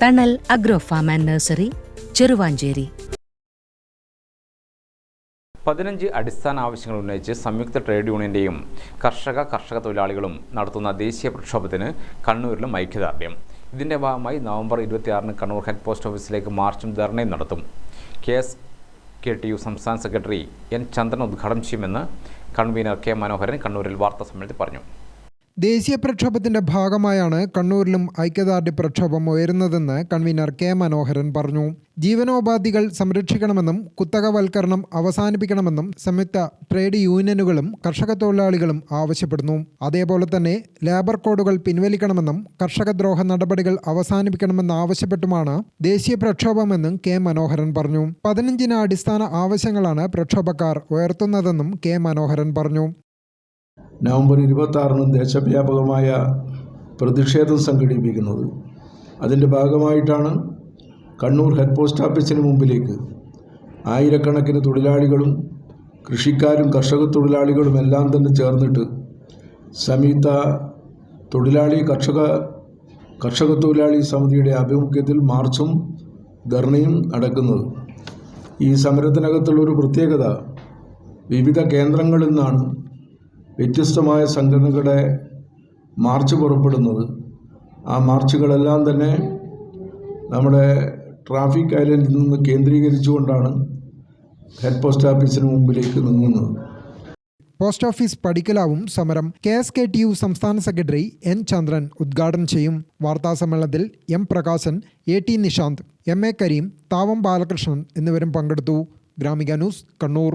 Thanal agro farm and nursery Cheruvanchery. പതിനഞ്ച് അടിസ്ഥാന ആവശ്യങ്ങൾ ഉന്നയിച്ച് സംയുക്ത ട്രേഡ് യൂണിയന്റെയും കർഷക കർഷക തൊഴിലാളികളും നടത്തുന്ന ദേശീയ പ്രക്ഷോഭത്തിന് കണ്ണൂരിലും ഐക്യദാർഢ്യം. ഇതിന്റെ ഭാഗമായി നവംബർ ഇരുപത്തിയാറിന് കണ്ണൂർ ഹെഡ് പോസ്റ്റ് ഓഫീസിലേക്ക് മാർച്ചും ധർണയും നടത്തും. K S K T U സംസ്ഥാന സെക്രട്ടറി എൻ ചന്ദ്രൻ ഉദ്ഘാടനം ചെയ്യുമെന്ന് കൺവീനർ കെ മനോഹരൻ കണ്ണൂരിൽ വാർത്താ സമ്മേളനത്തിൽ പറഞ്ഞു. ദേശീയ പ്രക്ഷോഭത്തിന്റെ ഭാഗമായാണ് കണ്ണൂരിലും ഐക്യദാർഢ്യ പ്രക്ഷോഭം ഉയരുന്നതെന്ന് കൺവീനർ കെ മനോഹരൻ പറഞ്ഞു. ജീവനോപാധികൾ സംരക്ഷിക്കണമെന്നും കുത്തകവൽക്കരണം അവസാനിപ്പിക്കണമെന്നും സംയുക്ത ട്രേഡ് യൂണിയനുകളും കർഷക തൊഴിലാളികളും ആവശ്യപ്പെടുന്നു. അതേപോലെ തന്നെ ലേബർ കോഡുകൾ പിൻവലിക്കണമെന്നും കർഷകദ്രോഹ നടപടികൾ അവസാനിപ്പിക്കണമെന്നാവശ്യപ്പെട്ടുമാണ് ദേശീയ പ്രക്ഷോഭമെന്നും കെ മനോഹരൻ പറഞ്ഞു. പതിനഞ്ചിന് അടിസ്ഥാന ആവശ്യങ്ങളാണ് പ്രക്ഷോഭക്കാർ ഉയർത്തുന്നതെന്നും കെ മനോഹരൻ പറഞ്ഞു. നവംബർ ഇരുപത്തി ആറിന് ദേശവ്യാപകമായ പ്രതിഷേധം സംഘടിപ്പിക്കുന്നത്. അതിന്റെ ഭാഗമായിട്ടാണ് കണ്ണൂർ ഹെഡ് പോസ്റ്റ് ഓഫീസിന് മുമ്പിലേക്ക് ആയിരക്കണക്കിന് തൊഴിലാളികളും കൃഷിക്കാരും കർഷക തൊഴിലാളികളും എല്ലാം തന്നെ ചേർന്നിട്ട് സംയുക്ത തൊഴിലാളി കർഷക കർഷക തൊഴിലാളി സമിതിയുടെ ആഭിമുഖ്യത്തിൽ മാർച്ചും ധർണയും നടക്കുന്നത്. ഈ സമരത്തിനകത്തുള്ളൊരു പ്രത്യേകത വിവിധ കേന്ദ്രങ്ങളിൽ നിന്നാണ് വ്യത്യസ്തമായ സംഘടനകളുടെ മാർച്ച് പുറപ്പെടുന്നത്. ആ മാർച്ചുകളെല്ലാം തന്നെ നമ്മുടെ ട്രാഫിക് ഐലൻഡിൽ നിന്ന് കേന്ദ്രീകരിച്ചുകൊണ്ടാണ് ഹെഡ് പോസ്റ്റ് ഓഫീസിന് മുമ്പിലേക്ക് നീങ്ങുന്നത്. പോസ്റ്റ് ഓഫീസ് പടിക്കലാവും സമരം K S K T U സംസ്ഥാന സെക്രട്ടറി എൻ ചന്ദ്രൻ ഉദ്ഘാടനം ചെയ്യും. വാർത്താസമ്മേളനത്തിൽ M Prakashan A T Nishanth M A Kareem Thavam Balakrishnan എന്നിവരും പങ്കെടുത്തു. Gramika news Kannur.